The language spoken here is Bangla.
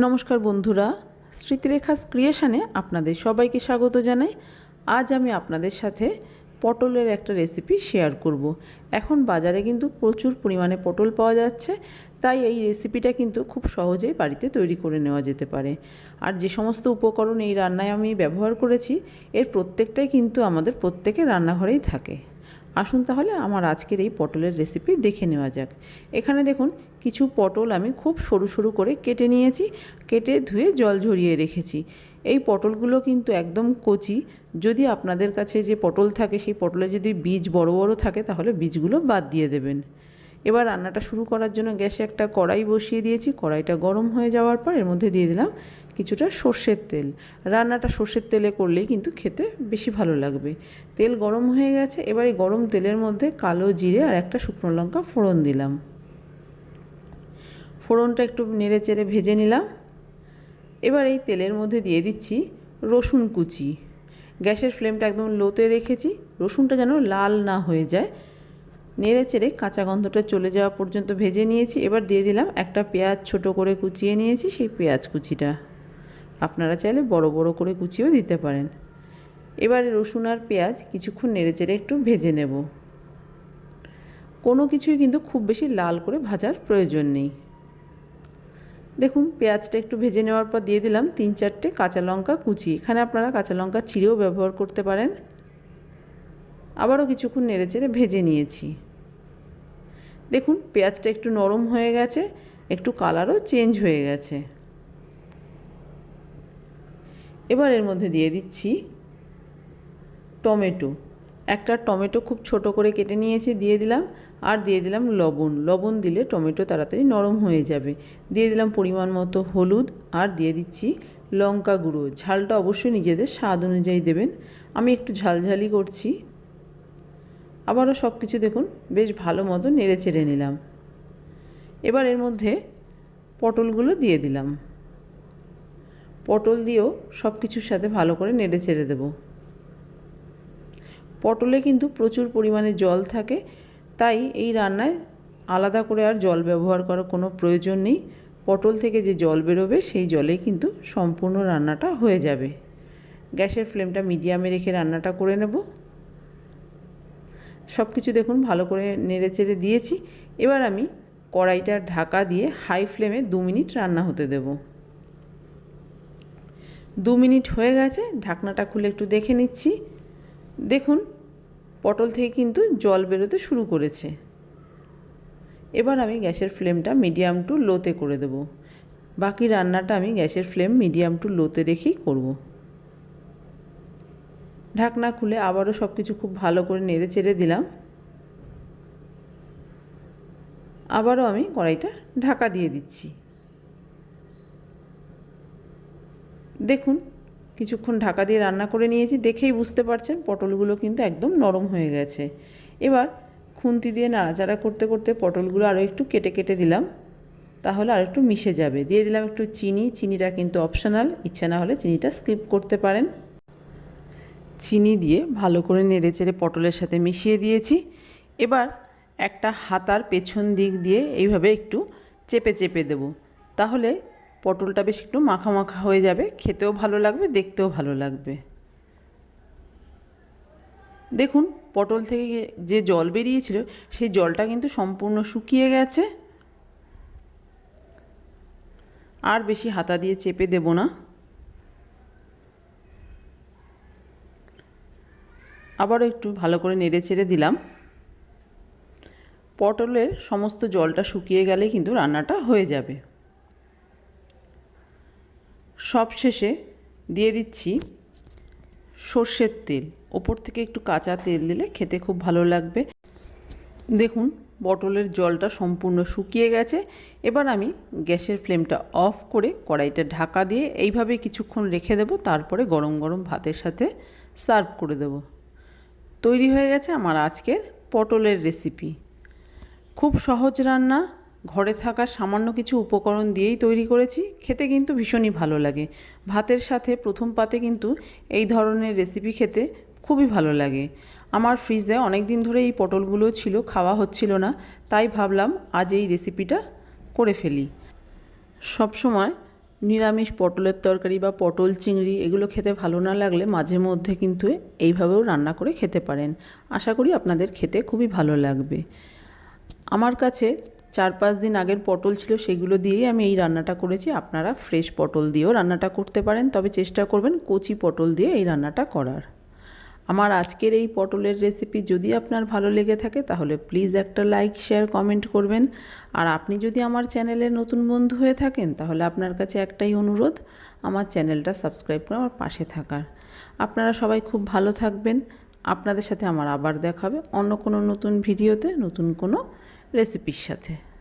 নমস্কার বন্ধুরা স্মৃতিরেখা ক্রিয়েশনে আপনাদের সবাইকে স্বাগত জানাই। আজ আমি আপনাদের সাথে পটলের একটা রেসিপি শেয়ার করব। এখন বাজারে কিন্তু প্রচুর পরিমাণে পটল পাওয়া যাচ্ছে, তাই এই রেসিপিটা কিন্তু খুব সহজেই বাড়িতে তৈরি করে নেওয়া যেতে পারে। আর যে সমস্ত উপকরণ এই রান্নায় আমি ব্যবহার করেছি, এর প্রত্যেকটাই কিন্তু আমাদের প্রত্যেকের রান্নাঘরেই থাকে। আসুন তাহলে আমার আজকের এই পটলের রেসিপি দেখে নেওয়া যাক। এখানে দেখুন কিছু পটল আমি খুব সরু সরু করে কেটে নিয়েছি, কেটে ধুয়ে জল ঝরিয়ে রেখেছি। এই পটলগুলো কিন্তু একদম কচি। যদি আপনাদের কাছে যে পটল থাকে, সেই পটলে যদি বীজ বড় বড় থাকে, তাহলে বীজগুলো বাদ দিয়ে দেবেন। এবার রান্নাটা শুরু করার জন্য গ্যাসে একটা কড়াই বসিয়ে দিয়েছি। কড়াইটা গরম হয়ে যাওয়ার পর এর মধ্যে দিয়ে দিলাম কিছুটা সর্ষের তেল। রান্নাটা সর্ষের তেলে করলেই কিন্তু খেতে বেশি ভালো লাগবে। তেল গরম হয়ে গেছে, এবার এই গরম তেলের মধ্যে কালো জিরে আর একটা শুকনো লঙ্কা ফোড়ন দিলাম। ফোড়নটা একটু নেড়ে চেড়ে ভেজে নিলাম। এবার এই তেলের মধ্যে দিয়ে দিচ্ছি রসুন কুচি। গ্যাসের ফ্লেমটা একদম লোতে রেখেছি, রসুনটা যেন লাল না হয়ে যায়। নেড়ে চেড়ে কাঁচা গন্ধটা চলে যাওয়া পর্যন্ত ভেজে নিয়েছি। এবার দিয়ে দিলাম একটা পেঁয়াজ ছোট করে কুচিয়ে নিয়েছি সেই পেঁয়াজ কুচিটা। আপনারা চাইলে বড় বড় করে কুচিয়েও দিতে পারেন। এবারে রসুন আর পেঁয়াজ কিছুক্ষণ নেড়ে চেড়ে একটু ভেজে নেব। কোনো কিছুই কিন্তু খুব বেশি লাল করে ভাজার প্রয়োজন নেই। দেখুন, পেঁয়াজটা একটু ভেজে নেওয়ার পর দিয়ে দিলাম তিন চারটে কাঁচা লঙ্কা কুচি। এখানে আপনারা কাঁচা লঙ্কা চিড়েও ব্যবহার করতে পারেন। আবারও কিছুক্ষণ নেড়ে চেড়ে ভেজে নিয়েছি। দেখুন, পেঁয়াজটা একটু নরম হয়ে গেছে, একটু কালারও চেঞ্জ হয়ে গেছে। এবার এর মধ্যে দিয়ে দিচ্ছি টমেটো। একটা টমেটো খুব ছোট করে কেটে নিয়েছি, দিয়ে দিলাম। আর দিয়ে দিলাম লবণ। লবণ দিলে টমেটো তাড়াতাড়ি নরম হয়ে যাবে। দিয়ে দিলাম পরিমাণ মতো হলুদ আর দিয়ে দিচ্ছি লঙ্কা গুঁড়ো। ঝালটা অবশ্যই নিজেদের স্বাদ অনুযায়ী দেবেন। আমি একটু ঝালঝালি করছি। আবারও সব কিছু দেখুন, বেশ ভালো মতো নেড়ে চেড়ে নিলাম। এবার এর মধ্যে পটলগুলো দিয়ে দিলাম। পটল দিয়েও সব কিছুর সাথে ভালো করে নেড়ে চেড়ে দেবো। পটলে কিন্তু প্রচুর পরিমাণে জল থাকে। তাই এই রান্নায় আলাদা করে আর জল ব্যবহার করার কোনো প্রয়োজন নেই। পটল থেকে যে জল বেরোবে, সেই জলেই কিন্তু সম্পূর্ণ রান্নাটা হয়ে যাবে। গ্যাসের ফ্লেমটা মিডিয়ামে রেখে রান্নাটা করে নেব। সব কিছু দেখুন, ভালো করে নেড়ে চেড়ে দিয়েছি। এবার আমি কড়াইটা ঢাকা দিয়ে হাই ফ্লেমে দু মিনিট রান্না হতে দেব। দু মিনিট হয়ে গেছে, ঢাকনাটা খুলে একটু দেখে নিচ্ছি। দেখুন পটল থেকে কিন্তু জল বেরোতে শুরু করেছে। এবার আমি গ্যাসের ফ্লেমটা মিডিয়াম টু লোতে করে দেব। বাকি রান্নাটা আমি গ্যাসের ফ্লেম মিডিয়াম টু লোতে রেখেই করব। ঢাকনা খুলে আবারও সব কিছু খুব ভালো করে নেড়ে চেড়ে দিলাম। আবারও আমি কড়াইটা ঢাকা দিয়ে দিচ্ছি। দেখুন কিছুক্ষণ ঢাকা দিয়ে রান্না করে নিয়েছি, দেখেই বুঝতে পারছেন পটলগুলো কিন্তু একদম নরম হয়ে গেছে। এবার খুন্তি দিয়ে নাড়াচাড়া করতে করতে পটলগুলো আরও একটু কেটে কেটে দিলাম, তাহলে আর একটু মিশে যাবে। দিয়ে দিলাম একটু চিনি, চিনিটা কিন্তু অপশনাল ইচ্ছা না হলে চিনিটা স্কিপ করতে পারেন। চিনি দিয়ে ভালো করে নেড়ে চেড়ে পটলের সাথে মিশিয়ে দিয়েছি। এবার একটা হাতার পেছন দিক দিয়ে এইভাবে একটু চেপে চেপে দেব, তাহলে পটলটা বেশ একটু মাখা মাখা হয়ে যাবে, খেতেও ভালো লাগবে, দেখতেও ভালো লাগবে। দেখুন, পটল থেকে যে জল বেরিয়েছিল, সেই জলটা কিন্তু সম্পূর্ণ শুকিয়ে গেছে। আর বেশি হাতা দিয়ে চেপে দেব না। আবারও একটু ভালো করে নেড়ে ছেড়ে দিলাম। পটলের সমস্ত জলটা শুকিয়ে গেলে কিন্তু রান্নাটা হয়ে যাবে। সব শেষে দিয়ে দিচ্ছি সর্ষের তেল। ওপর থেকে একটু কাঁচা তেল দিলে খেতে খুব ভালো লাগবে। দেখুন, পটলের জলটা সম্পূর্ণ শুকিয়ে গেছে। এবার আমি গ্যাসের ফ্লেমটা অফ করে কড়াইটা ঢাকা দিয়ে এইভাবে কিছুক্ষণ রেখে দেবো। তারপরে গরম গরম ভাতের সাথে সার্ভ করে দেব। তৈরি হয়ে গেছে আমার আজকের পটলের রেসিপি। খুব সহজ রান্না ঘরে থাকা সামান্য কিছু উপকরণ দিয়েই তৈরি করেছি। খেতে কিন্তু ভীষণই ভালো লাগে। ভাতের সাথে প্রথম পাতে কিন্তু এই ধরনের রেসিপি খেতে খুবই ভালো লাগে। আমার ফ্রিজে অনেক দিন ধরে এই পটলগুলো ছিল, খাওয়া হচ্ছিল না। তাই ভাবলাম আজ এই রেসিপিটা করে ফেলি। সবসময় নিরামিষ পটলের তরকারি বা পটল চিংড়ি এগুলো খেতে ভালো না লাগলে মাঝে মধ্যে কিন্তু এইভাবেও রান্না করে খেতে পারেন। আশা করি আপনাদের খেতে খুবই ভালো লাগবে। আমার কাছে চার পাঁচ দিন আগের পটল ছিল সেগুলো দিয়েই আমি এই রান্নাটা করেছি। আপনারা ফ্রেশ পটল দিয়েও রান্নাটা করতে পারেন, তবে চেষ্টা করবেন কচি পটল দিয়ে এই রান্নাটা করার। আমার আজকের এই পটলের রেসিপি যদি আপনার ভালো লেগে থাকে, তাহলে প্লিজ একটা লাইক শেয়ার কমেন্ট করবেন। আর আপনি যদি আমার চ্যানেলে নতুন বন্ধু হয়ে থাকেন, তাহলে আপনার কাছে একটাই অনুরোধ, আমার চ্যানেলটা সাবস্ক্রাইব করে আমার পাশে থাকার। আপনারা সবাই খুব ভালো থাকবেন। আপনাদের সাথে আমার আবার দেখাবে অন্য কোনো নতুন ভিডিওতে নতুন কোনো রেসিপির সাথে।